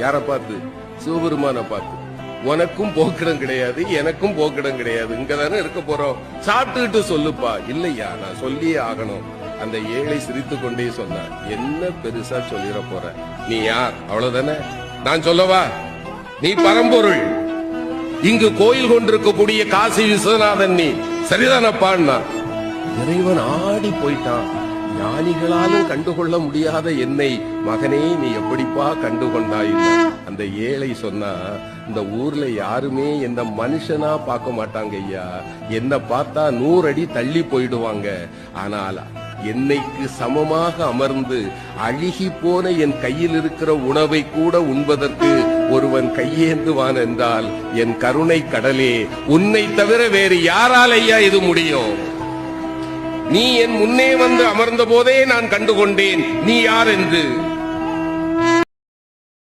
யார பார்த்து? சிவபெருமான பார்த்து. உனக்கும் போக்கிடம் கிடையாது எனக்கும் போக்கிடம் கிடையாது. இங்க தானே இருக்க போறோம். சாப்பிட்டுக்கிட்டு சொல்லுப்பா. இல்லையா? நான் சொல்லியே ஆகணும். அந்த ஏழை சிரித்து கொண்டே சொன்னார். என்ன பெருசா சொல்லிட போற? நீ யார்? அவ்வளவுதானே? நான் சொல்லவா? நீ பரம்பொருள். இங்கு கோயில் கொண்டிருக்கக்கூடிய காசி விஸ்வநாதன் நீ. சரிதானப்பான்னா இறைவன் ஆடி போயிட்டான். ஞானிகளாலும் கண்டுகொள்ள முடியாத என்னை மகனே நீ எப்படிப்பா கண்டுகொண்டாய் அந்த ஏழை சொன்னா இந்த ஊர்ல யாருமே என்ன மனுஷனா பார்க்க மாட்டாங்க ஐயா. என்ன பார்த்தா நூறு அடி தள்ளி போயிடுவாங்க. ஆனால் என்னைக்கு சமமாக அமர்ந்து அழுகி போன என் கையில் இருக்கிற உணவை கூட உண்பதற்கு ஒருவன் கையேந்துவான் என்றால் என் கருணை கடலே உன்னை தவிர வேறு யாரால் ஐயா இது முடியும்? நீ என் முன்னே வந்து அமர்ந்த போதே நான் கண்டுகொண்டேன். நீ யார் என்று?